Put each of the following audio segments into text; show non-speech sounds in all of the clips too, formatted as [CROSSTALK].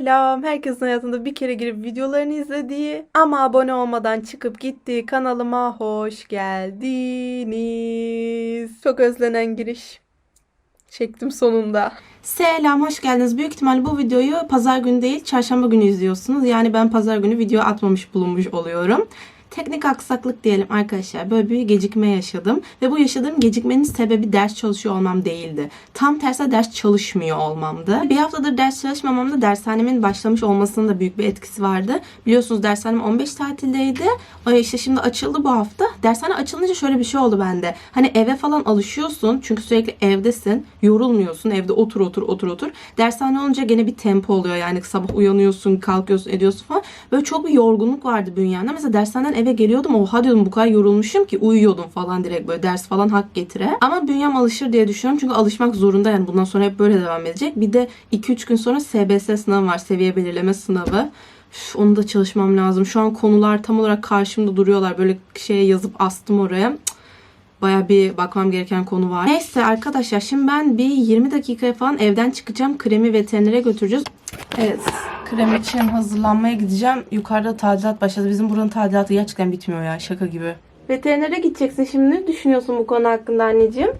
Selam. Herkesin hayatında bir kere girip videolarını izlediği ama abone olmadan çıkıp gittiği kanalıma hoş geldiniz. Çok özlenen giriş. Çektim sonunda. Selam, hoş geldiniz. Büyük ihtimal bu videoyu pazar günü değil, çarşamba günü izliyorsunuz. Yani ben pazar günü video atmamış bulunmuş oluyorum. Teknik aksaklık diyelim arkadaşlar. Böyle bir gecikme yaşadım. Ve bu yaşadığım gecikmenin sebebi ders çalışıyor olmam değildi. Tam tersi ders çalışmıyor olmamdı. Bir haftadır ders çalışmamamda dershanemin başlamış olmasının da büyük bir etkisi vardı. Biliyorsunuz dershanem 15 tatildeydi. İşte şimdi açıldı bu hafta. Dershane açılınca şöyle bir şey oldu bende. Hani eve falan alışıyorsun. Çünkü sürekli evdesin. Yorulmuyorsun. Evde otur otur otur otur. Dershane olunca gene bir tempo oluyor. Yani sabah uyanıyorsun, kalkıyorsun, ediyorsun falan. Böyle çok bir yorgunluk vardı bünyemde. Mesela dershaneden eve geliyordum. Oha diyordum bu kadar yorulmuşum ki uyuyordum falan direkt böyle ders falan hak getire. Ama bünyem alışır diye düşünüyorum. Çünkü alışmak zorunda yani bundan sonra hep böyle devam edecek. Bir de 2-3 gün sonra SBS sınavı var. Seviye belirleme sınavı. Üf, onu da çalışmam lazım. Şu an konular tam olarak karşımda duruyorlar. Böyle şeye yazıp astım oraya. Baya bir bakmam gereken konu var. Neyse arkadaşlar şimdi ben bir 20 dakikaya falan evden çıkacağım. Kremi veterinere götüreceğiz. Evet krem için hazırlanmaya gideceğim. Yukarıda tadilat başladı. Bizim buranın tadilatı gerçekten bitmiyor ya şaka gibi. Veterinere gideceksin şimdi. Ne düşünüyorsun bu konu hakkında anneciğim?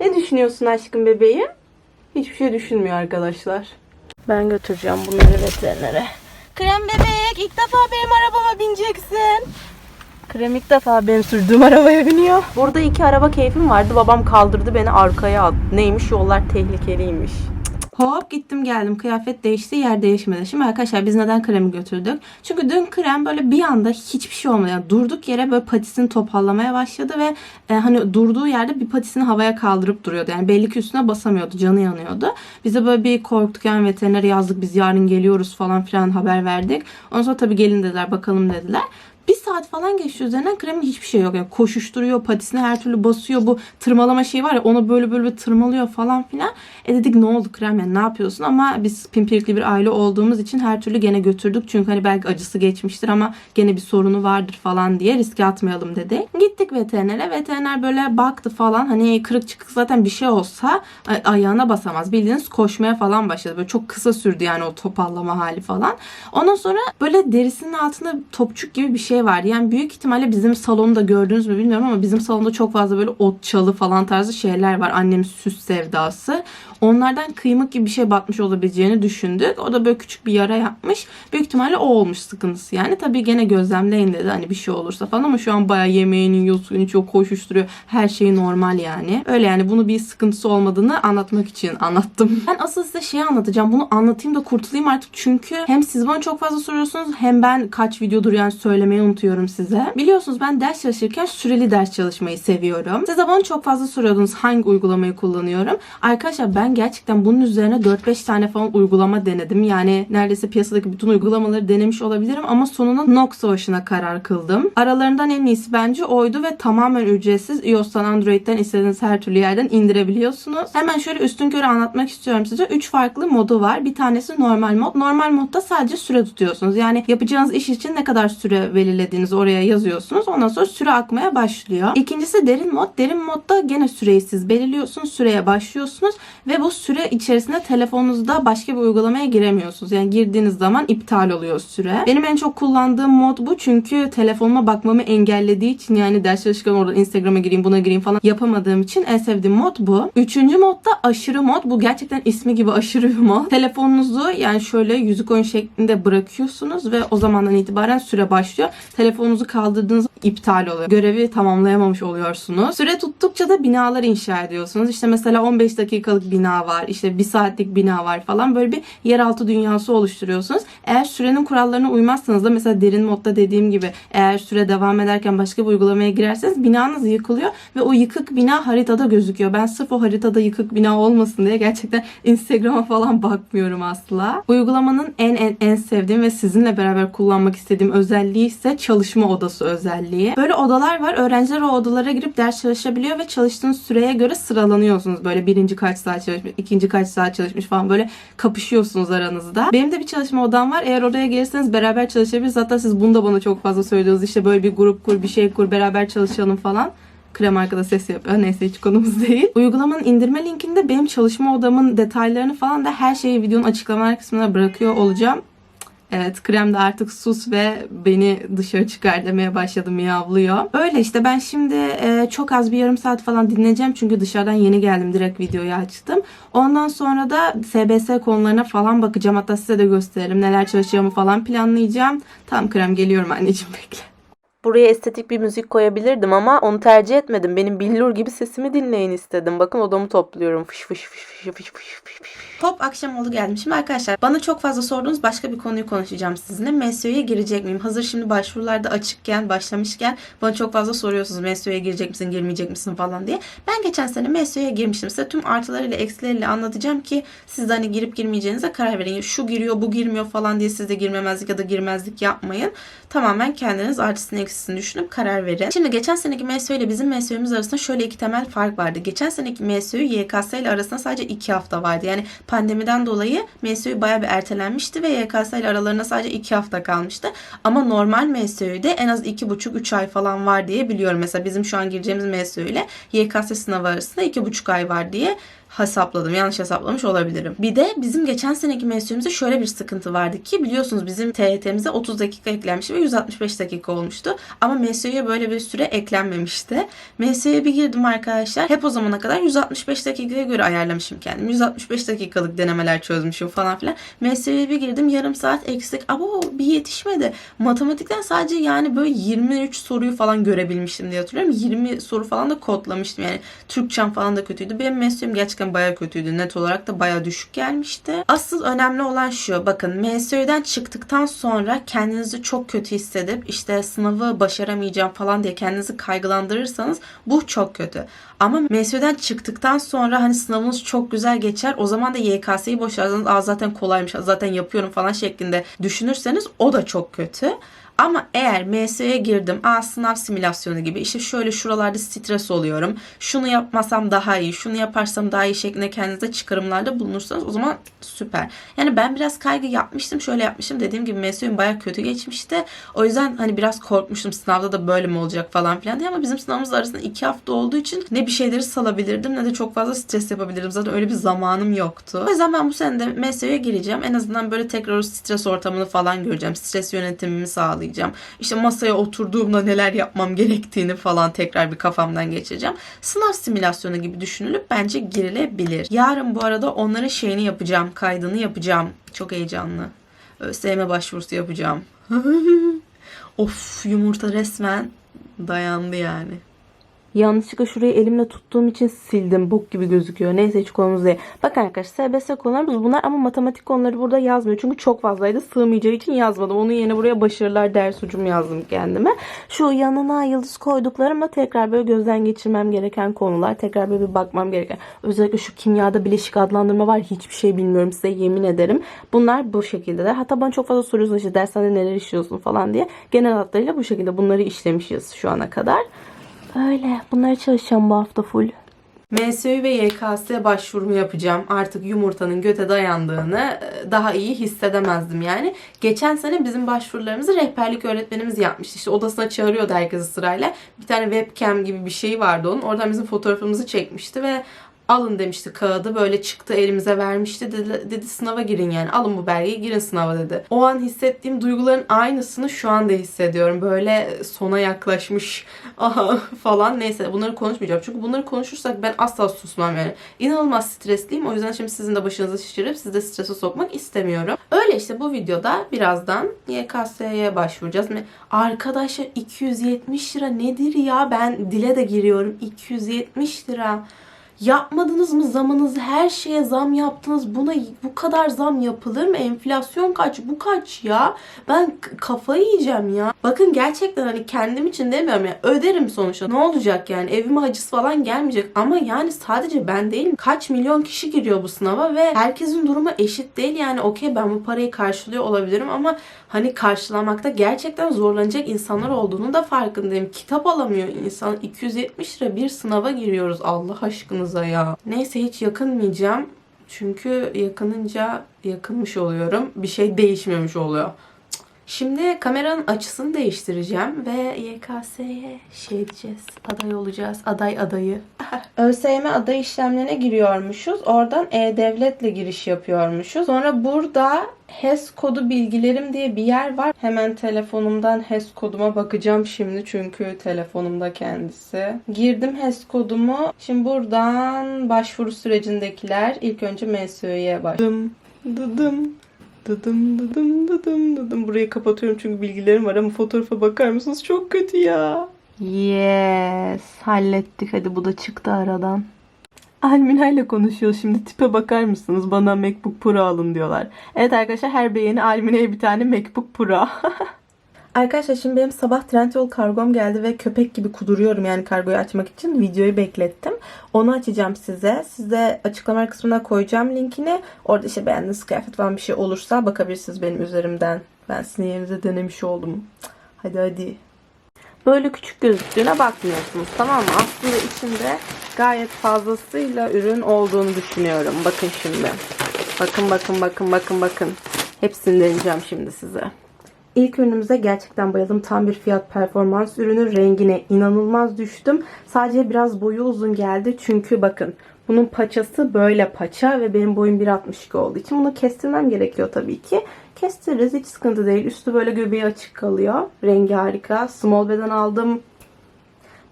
Ne düşünüyorsun aşkım bebeğim? Hiçbir şey düşünmüyor arkadaşlar. Ben götüreceğim bunları veterinere. Krem bebek ilk defa benim arabama bineceksin. Krem ilk defa benim sürdüğüm arabaya biniyor. Burada iki araba keyfim vardı. Babam kaldırdı beni arkaya attı. Neymiş yollar tehlikeliymiş. Hop gittim geldim. Kıyafet değişti, yer değişmedi. Şimdi arkadaşlar biz neden kremi götürdük? Çünkü dün krem böyle bir anda hiçbir şey olmadı. Yani durduk yere böyle patisini topallamaya başladı ve e, hani durduğu yerde bir patisini havaya kaldırıp duruyordu. Yani belli ki üstüne basamıyordu. Canı yanıyordu. Bize böyle bir korktuk yani veterinere yazdık biz yarın geliyoruz falan filan haber verdik. Ondan sonra tabii gelin dediler bakalım dediler. Bir saat falan geçti üzerinden kremin hiçbir şey yok. Yani koşuşturuyor, patisine her türlü basıyor. Bu tırmalama şeyi var ya onu böyle böyle bir tırmalıyor falan filan. E dedik ne oldu krem yani ne yapıyorsun? Ama biz pimpirikli bir aile olduğumuz için her türlü gene götürdük. Çünkü hani belki acısı geçmiştir ama gene bir sorunu vardır falan diye riske atmayalım dedi. Gittik veterinere. Veteriner böyle baktı falan. Hani kırık çıkık zaten bir şey olsa ay- ayağına basamaz. Bildiğiniz koşmaya falan başladı. Böyle çok kısa sürdü yani o topallama hali falan. Ondan sonra böyle derisinin altında topçuk gibi bir şey vardı. Yani büyük ihtimalle bizim salonda gördünüz mü bilmiyorum ama bizim salonda çok fazla böyle ot çalı falan tarzı şeyler var. Annemin süs sevdası. Onlardan kıymık gibi bir şey batmış olabileceğini düşündük. O da böyle küçük bir yara yapmış. Büyük ihtimalle o olmuş sıkıntısı. Yani tabii gene gözlemleyin dedi hani bir şey olursa falan ama şu an bayağı yemeğini yiyor, suyunu çok koşuşturuyor. Her şey normal yani. Öyle yani bunu bir sıkıntısı olmadığını anlatmak için anlattım. [LAUGHS] Ben asıl size şeyi anlatacağım. Bunu anlatayım da kurtulayım artık. Çünkü hem siz bana çok fazla soruyorsunuz hem ben kaç videodur yani söylemeyi unutuyorum size. Biliyorsunuz ben ders çalışırken süreli ders çalışmayı seviyorum. Siz de bana çok fazla soruyordunuz hangi uygulamayı kullanıyorum. Arkadaşlar ben gerçekten bunun üzerine 4-5 tane falan uygulama denedim. Yani neredeyse piyasadaki bütün uygulamaları denemiş olabilirim ama sonunda Noxocean'a karar kıldım. Aralarından en iyisi bence oydu ve tamamen ücretsiz. iOS'tan Android'den istediğiniz her türlü yerden indirebiliyorsunuz. Hemen şöyle üstün körü anlatmak istiyorum size. 3 farklı modu var. Bir tanesi normal mod. Normal modda sadece süre tutuyorsunuz. Yani yapacağınız iş için ne kadar süre belirlediğinizi oraya yazıyorsunuz. Ondan sonra süre akmaya başlıyor. İkincisi derin mod. Derin modda gene süreyi siz belirliyorsunuz. Süreye başlıyorsunuz ve bu süre içerisinde telefonunuzda başka bir uygulamaya giremiyorsunuz. Yani girdiğiniz zaman iptal oluyor süre. Benim en çok kullandığım mod bu çünkü telefonuma bakmamı engellediği için yani ders çalışırken orada Instagram'a gireyim buna gireyim falan yapamadığım için en sevdiğim mod bu. Üçüncü mod da aşırı mod. Bu gerçekten ismi gibi aşırı bir mod. Telefonunuzu yani şöyle yüzük oyun şeklinde bırakıyorsunuz ve o zamandan itibaren süre başlıyor. Telefonunuzu kaldırdığınız iptal oluyor. Görevi tamamlayamamış oluyorsunuz. Süre tuttukça da binalar inşa ediyorsunuz. İşte mesela 15 dakikalık bina var. işte 1 saatlik bina var falan. Böyle bir yeraltı dünyası oluşturuyorsunuz. Eğer sürenin kurallarına uymazsanız da mesela derin modda dediğim gibi eğer süre devam ederken başka bir uygulamaya girerseniz binanız yıkılıyor ve o yıkık bina haritada gözüküyor. Ben sırf o haritada yıkık bina olmasın diye gerçekten [LAUGHS] Instagram'a falan bakmıyorum asla. Uygulamanın en en en sevdiğim ve sizinle beraber kullanmak istediğim özelliği ise çalışma odası özelliği. Böyle odalar var. Öğrenciler o odalara girip ders çalışabiliyor ve çalıştığınız süreye göre sıralanıyorsunuz. Böyle birinci kaç saat çalışmış, ikinci kaç saat çalışmış falan böyle kapışıyorsunuz aranızda. Benim de bir çalışma odam var. Eğer oraya gelirseniz beraber çalışabiliriz. Hatta siz bunu da bana çok fazla söylüyorsunuz. İşte böyle bir grup kur, bir şey kur, beraber çalışalım falan. Krem arkada ses yapıyor. [LAUGHS] Neyse hiç konumuz [LAUGHS] değil. Uygulamanın indirme linkinde benim çalışma odamın detaylarını falan da her şeyi videonun açıklamalar kısmına bırakıyor olacağım. Evet krem de artık sus ve beni dışarı çıkar demeye başladı miyavlıyor. Öyle işte ben şimdi e, çok az bir yarım saat falan dinleyeceğim. Çünkü dışarıdan yeni geldim direkt videoyu açtım. Ondan sonra da SBS konularına falan bakacağım. Hatta size de gösteririm neler çalışacağımı falan planlayacağım. Tam krem geliyorum anneciğim [LAUGHS] bekle. Buraya estetik bir müzik koyabilirdim ama onu tercih etmedim. Benim billur gibi sesimi dinleyin istedim. Bakın odamı topluyorum. Fış fış fış fış fış fış fış fış. Hop akşam oldu geldim. Şimdi arkadaşlar bana çok fazla sorduğunuz başka bir konuyu konuşacağım sizinle. MESYO'ya girecek miyim? Hazır şimdi başvurularda açıkken, başlamışken bana çok fazla soruyorsunuz. MESYO'ya girecek misin, girmeyecek misin falan diye. Ben geçen sene MESYO'ya girmiştim. Size tüm artılarıyla eksileriyle anlatacağım ki siz de hani girip girmeyeceğinize karar verin. Şu giriyor, bu girmiyor falan diye siz de girmemezlik ya da girmezlik yapmayın. Tamamen kendiniz artısını eksisini düşünüp karar verin. Şimdi geçen seneki MESYO ile bizim MESYO'muz arasında şöyle iki temel fark vardı. Geçen seneki MESYO'yu YKS ile arasında sadece iki hafta vardı. Yani pandemiden dolayı MESYO'yu bayağı bir ertelenmişti ve YKS ile aralarında sadece iki hafta kalmıştı. Ama normal MESYO'yu de en az iki buçuk üç ay falan var diye biliyorum. Mesela bizim şu an gireceğimiz MESYO ile YKS sınavı arasında iki buçuk ay var diye hesapladım. Yanlış hesaplamış olabilirim. Bir de bizim geçen seneki MESYO'muzda şöyle bir sıkıntı vardı ki biliyorsunuz bizim TYT'mize 30 dakika eklenmişti ve 165 dakika olmuştu. Ama MESYO'ya böyle bir süre eklenmemişti. MESYO'ya bir girdim arkadaşlar. Hep o zamana kadar 165 dakikaya göre ayarlamışım kendimi. 165 dakikalık denemeler çözmüşüm falan filan. MESYO'ya bir girdim yarım saat eksik. Abo bir yetişmedi. Matematikten sadece yani böyle 23 soruyu falan görebilmiştim diye hatırlıyorum. 20 soru falan da kodlamıştım. Yani Türkçem falan da kötüydü. Benim MESYO'm gerçekten bayağı kötüydü. Net olarak da bayağı düşük gelmişti. Asıl önemli olan şu. Bakın MSÖ'den çıktıktan sonra kendinizi çok kötü hissedip işte sınavı başaramayacağım falan diye kendinizi kaygılandırırsanız bu çok kötü. Ama MSÖ'den çıktıktan sonra hani sınavınız çok güzel geçer. O zaman da YKS'yi boşarsanız zaten kolaymış zaten yapıyorum falan şeklinde düşünürseniz o da çok kötü. Ama eğer MS'ye girdim, aa sınav simülasyonu gibi işte şöyle şuralarda stres oluyorum. Şunu yapmasam daha iyi, şunu yaparsam daha iyi şeklinde kendinize çıkarımlarda bulunursanız o zaman süper. Yani ben biraz kaygı yapmıştım, şöyle yapmışım. Dediğim gibi MS'im baya kötü geçmişti. O yüzden hani biraz korkmuştum sınavda da böyle mi olacak falan filan diye ama bizim sınavımız arasında iki hafta olduğu için ne bir şeyleri salabilirdim ne de çok fazla stres yapabilirdim. Zaten öyle bir zamanım yoktu. O yüzden ben bu sene de MS'ye gireceğim. En azından böyle tekrar o stres ortamını falan göreceğim. Stres yönetimimi sağlayacağım sağlayacağım. İşte masaya oturduğumda neler yapmam gerektiğini falan tekrar bir kafamdan geçireceğim. Sınav simülasyonu gibi düşünülüp bence girilebilir. Yarın bu arada onların şeyini yapacağım. Kaydını yapacağım. Çok heyecanlı. ÖSYM başvurusu yapacağım. [LAUGHS] of yumurta resmen dayandı yani. Yanlışlıkla şurayı elimle tuttuğum için sildim. Bok gibi gözüküyor. Neyse hiç konumuz değil. Bakın arkadaşlar SBS konularımız bunlar ama matematik konuları burada yazmıyor. Çünkü çok fazlaydı. Sığmayacağı için yazmadım. Onun yerine buraya başarılar ders ucum yazdım kendime. Şu yanına yıldız koyduklarımla tekrar böyle gözden geçirmem gereken konular. Tekrar böyle bir bakmam gereken. Özellikle şu kimyada bileşik adlandırma var. Hiçbir şey bilmiyorum size yemin ederim. Bunlar bu şekildeler. Hatta bana çok fazla soruyorsunuz işte dershanede neler işliyorsun falan diye. Genel hatlarıyla bu şekilde bunları işlemişiz şu ana kadar. Öyle. Bunları çalışacağım bu hafta full. MSÜ ve YKS başvurumu yapacağım. Artık yumurtanın göte dayandığını e, daha iyi hissedemezdim yani. Geçen sene bizim başvurularımızı rehberlik öğretmenimiz yapmıştı. İşte odasına çağırıyordu herkesi sırayla. Bir tane webcam gibi bir şey vardı onun. Oradan bizim fotoğrafımızı çekmişti ve alın demişti kağıdı böyle çıktı elimize vermişti dedi, dedi sınava girin yani alın bu belgeyi girin sınava dedi. O an hissettiğim duyguların aynısını şu anda hissediyorum böyle sona yaklaşmış [LAUGHS] aha falan neyse bunları konuşmayacağım çünkü bunları konuşursak ben asla susmam yani inanılmaz stresliyim o yüzden şimdi sizin de başınızı şişirip sizi de strese sokmak istemiyorum. Öyle işte bu videoda birazdan YKS'ye başvuracağız. Arkadaşlar 270 lira nedir ya ben dile de giriyorum 270 lira. Yapmadınız mı zamınızı her şeye zam yaptınız. Buna bu kadar zam yapılır mı? Enflasyon kaç? Bu kaç ya? Ben kafayı yiyeceğim ya. Bakın gerçekten hani kendim için demiyorum ya. Öderim sonuçta. Ne olacak yani? Evime haciz falan gelmeyecek. Ama yani sadece ben değilim. Kaç milyon kişi giriyor bu sınava ve herkesin durumu eşit değil. Yani okey ben bu parayı karşılıyor olabilirim ama hani karşılamakta gerçekten zorlanacak insanlar olduğunu da farkındayım. Kitap alamıyor insan. 270 lira bir sınava giriyoruz Allah aşkınıza ya. Neyse hiç yakınmayacağım. Çünkü yakınınca yakınmış oluyorum. Bir şey değişmemiş oluyor. Şimdi kameranın açısını değiştireceğim ve YKS'ye şey edeceğiz. Aday olacağız. Aday adayı. [LAUGHS] ÖSYM aday işlemlerine giriyormuşuz. Oradan E-Devlet'le giriş yapıyormuşuz. Sonra burada HES kodu bilgilerim diye bir yer var. Hemen telefonumdan HES koduma bakacağım şimdi çünkü telefonumda kendisi. Girdim HES kodumu. Şimdi buradan başvuru sürecindekiler ilk önce MSÖ'ye başladım. Dıdım. Dıdım dıdım dıdım dıdım. Burayı kapatıyorum çünkü bilgilerim var ama fotoğrafa bakar mısınız? Çok kötü ya. Yes. Hallettik. Hadi bu da çıktı aradan. Almina ile konuşuyor şimdi. Tipe bakar mısınız? Bana MacBook Pro alın diyorlar. Evet arkadaşlar her beğeni Almina'ya bir tane MacBook Pro. [LAUGHS] Arkadaşlar şimdi benim sabah Trendyol kargom geldi ve köpek gibi kuduruyorum yani kargoyu açmak için. Videoyu beklettim. Onu açacağım size. Size açıklama kısmına koyacağım linkini. Orada işte beğendiğiniz kıyafet falan bir şey olursa bakabilirsiniz benim üzerimden. Ben sizin yerinize denemiş oldum. Hadi hadi. Böyle küçük gözüktüğüne bakmıyorsunuz tamam mı? Aslında içinde gayet fazlasıyla ürün olduğunu düşünüyorum. Bakın şimdi. Bakın bakın bakın bakın bakın. Hepsini deneyeceğim şimdi size. İlk ürünümüze gerçekten bayıldım. Tam bir fiyat performans ürünü. Rengine inanılmaz düştüm. Sadece biraz boyu uzun geldi. Çünkü bakın bunun paçası böyle paça ve benim boyum 1.62 olduğu için bunu kestirmem gerekiyor tabii ki. Kestiririz hiç sıkıntı değil. Üstü böyle göbeği açık kalıyor. Rengi harika. Small beden aldım.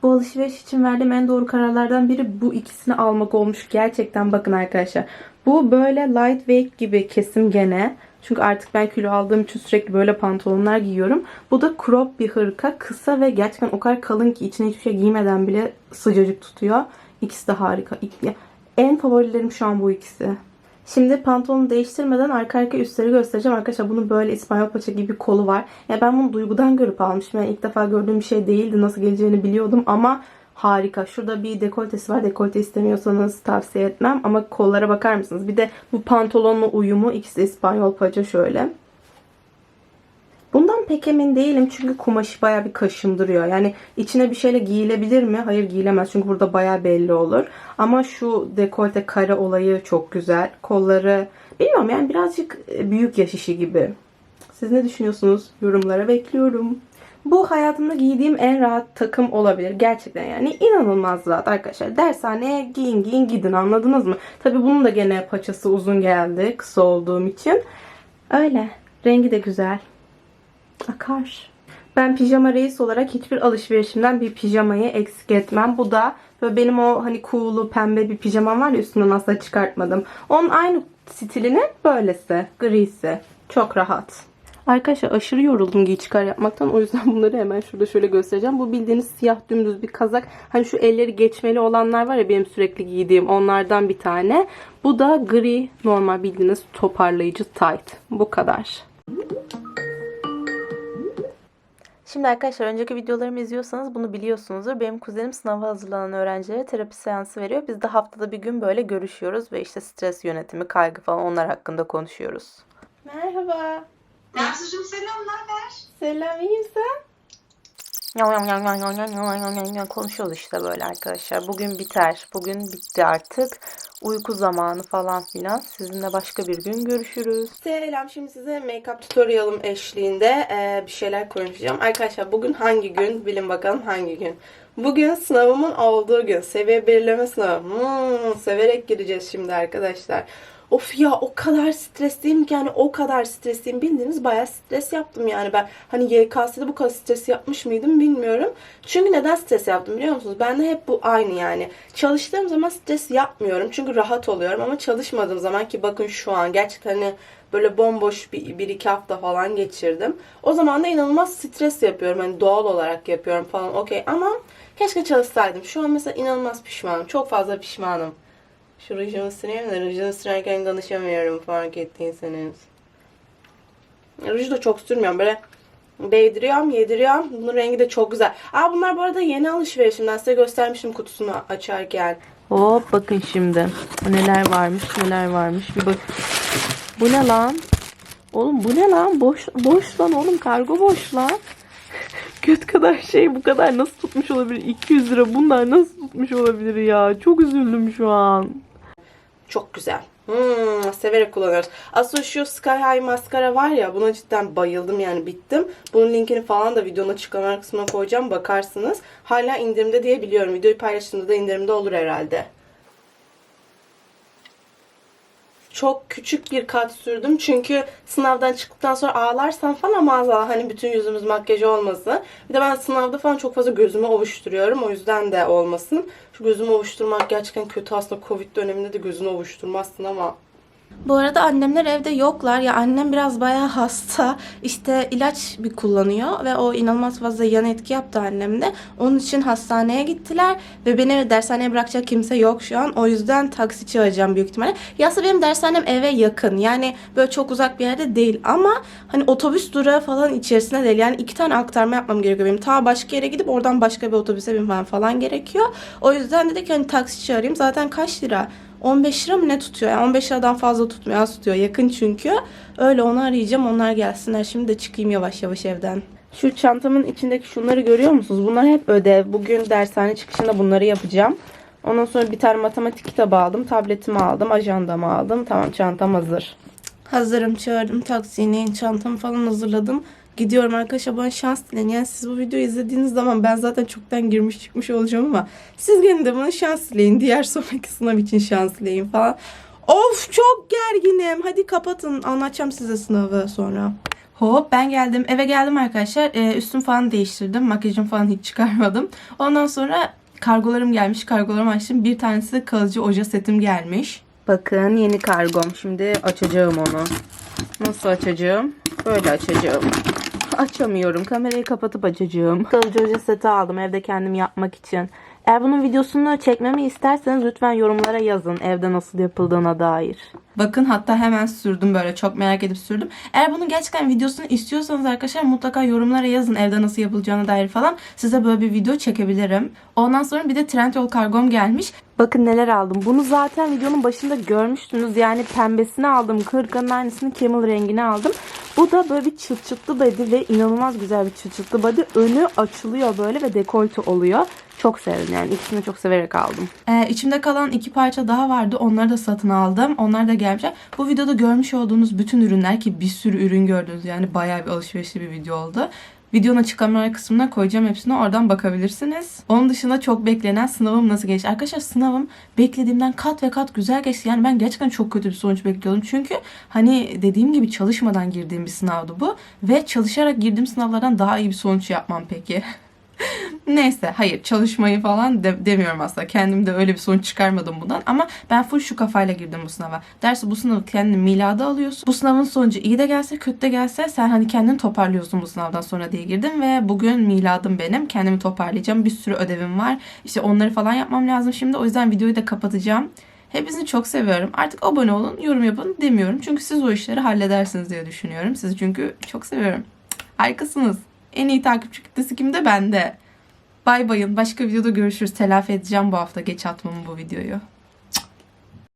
Bu alışveriş için verdiğim en doğru kararlardan biri bu ikisini almak olmuş. Gerçekten bakın arkadaşlar. Bu böyle lightweight gibi kesim gene. Çünkü artık ben kilo aldığım için sürekli böyle pantolonlar giyiyorum. Bu da crop bir hırka. Kısa ve gerçekten o kadar kalın ki içine hiçbir şey giymeden bile sıcacık tutuyor. İkisi de harika. İk- En favorilerim şu an bu ikisi. Şimdi pantolonu değiştirmeden arka arka üstleri göstereceğim. Arkadaşlar bunun böyle İspanyol paça gibi bir kolu var. Ya ben bunu duygudan görüp almışım. Yani ilk defa gördüğüm bir şey değildi. Nasıl geleceğini biliyordum ama harika. Şurada bir dekoltesi var. Dekolte istemiyorsanız tavsiye etmem. Ama kollara bakar mısınız? Bir de bu pantolonla uyumu. ikisi İspanyol paça şöyle. Bundan pek emin değilim çünkü kumaşı baya bir kaşındırıyor. Yani içine bir şeyle giyilebilir mi? Hayır giyilemez çünkü burada baya belli olur. Ama şu dekolte kare olayı çok güzel. Kolları bilmiyorum yani birazcık e, büyük yaş işi gibi. Siz ne düşünüyorsunuz? Yorumlara bekliyorum. Bu hayatımda giydiğim en rahat takım olabilir. Gerçekten yani inanılmaz rahat arkadaşlar. Dershaneye giyin giyin gidin anladınız mı? Tabi bunun da gene paçası uzun geldi kısa olduğum için. Öyle. Rengi de güzel. Akar. Ben pijama reis olarak hiçbir alışverişimden bir pijamayı eksik etmem. Bu da böyle benim o hani cool'lu pembe bir pijamam var ya üstünden asla çıkartmadım. Onun aynı stilinin böylesi. Grisi. Çok rahat. Arkadaşlar aşırı yoruldum giy çıkar yapmaktan. O yüzden [LAUGHS] bunları hemen şurada şöyle göstereceğim. Bu bildiğiniz siyah dümdüz bir kazak. Hani şu elleri geçmeli olanlar var ya benim sürekli giydiğim onlardan bir tane. Bu da gri normal bildiğiniz toparlayıcı tight. Bu kadar. Şimdi arkadaşlar önceki videolarımı izliyorsanız bunu biliyorsunuzdur. Benim kuzenim sınava hazırlanan öğrencilere terapi seansı veriyor. Biz de haftada bir gün böyle görüşüyoruz ve işte stres yönetimi, kaygı falan onlar hakkında konuşuyoruz. Merhaba. Nazlıcığım selam, ne haber? Selam iyi misin? Konuşuyoruz işte böyle arkadaşlar. Bugün biter. Bugün bitti artık. Uyku zamanı falan filan. Sizinle başka bir gün görüşürüz. Selam. Şimdi size make-up tutorial'ım eşliğinde eee, bir şeyler konuşacağım. Arkadaşlar bugün hangi gün? Bilin bakalım hangi gün. Bugün sınavımın olduğu gün. Seviye belirleme sınavı. Hmm, severek gireceğiz şimdi arkadaşlar. Of ya o kadar stresliyim ki yani o kadar stresliyim. Bildiğiniz bayağı stres yaptım yani ben. Hani YKS'de bu kadar stres yapmış mıydım bilmiyorum. Çünkü neden stres yaptım biliyor musunuz? Bende hep bu aynı yani. Çalıştığım zaman stres yapmıyorum. Çünkü rahat oluyorum ama çalışmadığım zaman ki bakın şu an gerçekten hani böyle bomboş bir, bir iki hafta falan geçirdim. O zaman da inanılmaz stres yapıyorum. Hani doğal olarak yapıyorum falan okey ama keşke çalışsaydım. Şu an mesela inanılmaz pişmanım. Çok fazla pişmanım. Şu rujumu süreyim de rujunu sürerken konuşamıyorum fark ettiyseniz. Ruju da çok sürmüyorum. Böyle değdiriyorum, yediriyorum. Bunun rengi de çok güzel. Aa bunlar bu arada yeni alışverişimden size göstermiştim kutusunu açarken. Hop bakın şimdi. Neler varmış, neler varmış. Bir bak. Bu ne lan? Oğlum bu ne lan? Boş, boş lan oğlum. Kargo boş lan. [LAUGHS] Göt kadar şey bu kadar nasıl tutmuş olabilir? 200 lira bunlar nasıl tutmuş olabilir ya? Çok üzüldüm şu an. Çok güzel. Hmm, severek kullanıyoruz. Aslında şu Sky High maskara var ya buna cidden bayıldım yani bittim. Bunun linkini falan da videonun açıklama kısmına koyacağım bakarsınız. Hala indirimde diye biliyorum. Videoyu paylaştığımda da indirimde olur herhalde. Çok küçük bir kat sürdüm çünkü sınavdan çıktıktan sonra ağlarsam falan maazallah hani bütün yüzümüz makyaj olmasın. Bir de ben sınavda falan çok fazla gözümü ovuşturuyorum o yüzden de olmasın. Şu gözümü ovuşturmak gerçekten kötü. Aslında Covid döneminde de gözünü ovuşturmazsın ama bu arada annemler evde yoklar. Ya annem biraz bayağı hasta. İşte ilaç bir kullanıyor ve o inanılmaz fazla yan etki yaptı annemde. Onun için hastaneye gittiler ve beni dershaneye bırakacak kimse yok şu an. O yüzden taksi çağıracağım büyük ihtimalle. Ya benim dershanem eve yakın. Yani böyle çok uzak bir yerde değil ama hani otobüs durağı falan içerisinde değil. Yani iki tane aktarma yapmam gerekiyor benim. Ta başka yere gidip oradan başka bir otobüse binmem falan gerekiyor. O yüzden dedik hani taksi çağırayım. Zaten kaç lira? 15 lira mı ne tutuyor? Yani 15 liradan fazla tutmuyor. Az tutuyor. Yakın çünkü. Öyle onu arayacağım. Onlar gelsinler. Şimdi de çıkayım yavaş yavaş evden. Şu çantamın içindeki şunları görüyor musunuz? Bunlar hep ödev. Bugün dershane çıkışında bunları yapacağım. Ondan sonra bir tane matematik kitabı aldım. Tabletimi aldım. Ajandamı aldım. Tamam çantam hazır. Hazırım. Çağırdım taksini. Çantamı falan hazırladım. Gidiyorum arkadaşlar bana şans dileyin. Yani siz bu videoyu izlediğiniz zaman ben zaten çoktan girmiş çıkmış olacağım ama siz gene de bana şans dileyin. Diğer [LAUGHS] sonraki sınav için şans dileyin falan. Of çok gerginim. Hadi kapatın. Anlatacağım size sınavı sonra. Hop ben geldim. Eve geldim arkadaşlar. Ee, üstüm falan değiştirdim. Makyajım falan hiç çıkarmadım. Ondan sonra kargolarım gelmiş. Kargolarımı açtım. Bir tanesi de kalıcı oje setim gelmiş. Bakın yeni kargom. Şimdi açacağım onu. Nasıl açacağım? Böyle açacağım. Açamıyorum. Kamerayı kapatıp açacağım. Kalıcı oje seti aldım evde kendim yapmak için. Eğer bunun videosunu çekmemi isterseniz lütfen yorumlara yazın evde nasıl yapıldığına dair. Bakın hatta hemen sürdüm böyle çok merak edip sürdüm. Eğer bunun gerçekten videosunu istiyorsanız arkadaşlar mutlaka yorumlara yazın evde nasıl yapılacağına dair falan. Size böyle bir video çekebilirim. Ondan sonra bir de Trendyol kargom gelmiş. Bakın neler aldım. Bunu zaten videonun başında görmüştünüz. Yani pembesini aldım. Kırkanın aynısını camel rengini aldım. Bu da böyle bir çıt çıtlı body ve inanılmaz güzel bir çıt çıtlı body. Önü açılıyor böyle ve dekolte oluyor. Çok sevdim yani. İkisini çok severek aldım. Ee, içimde kalan iki parça daha vardı. Onları da satın aldım. Onlar da gelmişler. Bu videoda görmüş olduğunuz bütün ürünler ki bir sürü ürün gördünüz. Yani bayağı bir alışverişli bir video oldu. Videonun açıklamalar kısmına koyacağım hepsini. Oradan bakabilirsiniz. Onun dışında çok beklenen sınavım nasıl geçti? Arkadaşlar sınavım beklediğimden kat ve kat güzel geçti. Yani ben gerçekten çok kötü bir sonuç bekliyordum. Çünkü hani dediğim gibi çalışmadan girdiğim bir sınavdı bu. Ve çalışarak girdiğim sınavlardan daha iyi bir sonuç yapmam peki. [LAUGHS] Neyse hayır çalışmayı falan de- demiyorum aslında. Kendim de öyle bir sonuç çıkarmadım bundan. Ama ben full şu kafayla girdim bu sınava. Dersi bu sınavı kendin milada alıyorsun. Bu sınavın sonucu iyi de gelse kötü de gelse sen hani kendini toparlıyorsun bu sınavdan sonra diye girdim. Ve bugün miladım benim. Kendimi toparlayacağım. Bir sürü ödevim var. İşte onları falan yapmam lazım şimdi. O yüzden videoyu da kapatacağım. Hepinizi çok seviyorum. Artık abone olun, yorum yapın demiyorum. Çünkü siz o işleri halledersiniz diye düşünüyorum. Sizi çünkü çok seviyorum. Harikasınız. En iyi takipçi kitlesi kimde? Bende. Bay bayın. Başka videoda görüşürüz. Telafi edeceğim bu hafta geç atmamı bu videoyu.